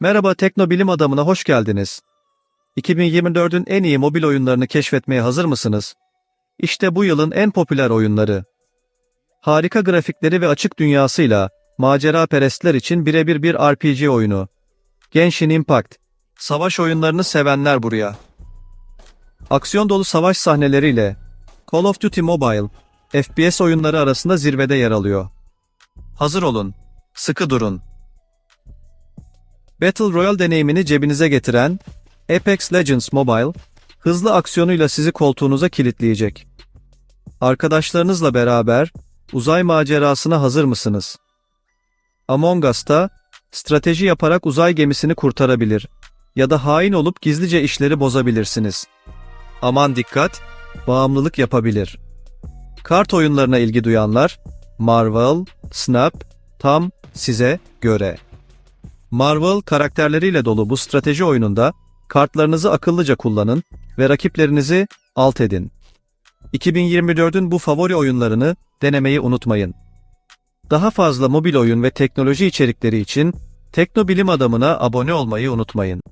Merhaba Tekno Bilim Adamı'na hoş geldiniz. 2024'ün en iyi mobil oyunlarını keşfetmeye hazır mısınız? İşte bu yılın en popüler oyunları. Harika grafikleri ve açık dünyasıyla macera perestler için birebir bir RPG oyunu. Genshin Impact. Savaş oyunlarını sevenler buraya. Aksiyon dolu savaş sahneleriyle Call of Duty Mobile, FPS oyunları arasında zirvede yer alıyor. Hazır olun, sıkı durun. Battle Royale deneyimini cebinize getiren Apex Legends Mobile, hızlı aksiyonuyla sizi koltuğunuza kilitleyecek. Arkadaşlarınızla beraber uzay macerasına hazır mısınız? Among Us'ta strateji yaparak uzay gemisini kurtarabilir ya da hain olup gizlice işleri bozabilirsiniz. Aman dikkat, bağımlılık yapabilir. Kart oyunlarına ilgi duyanlar, Marvel, Snap, tam size göre. Marvel karakterleriyle dolu bu strateji oyununda kartlarınızı akıllıca kullanın ve rakiplerinizi alt edin. 2024'ün bu favori oyunlarını denemeyi unutmayın. Daha fazla mobil oyun ve teknoloji içerikleri için Tekno Bilim Adamı'na abone olmayı unutmayın.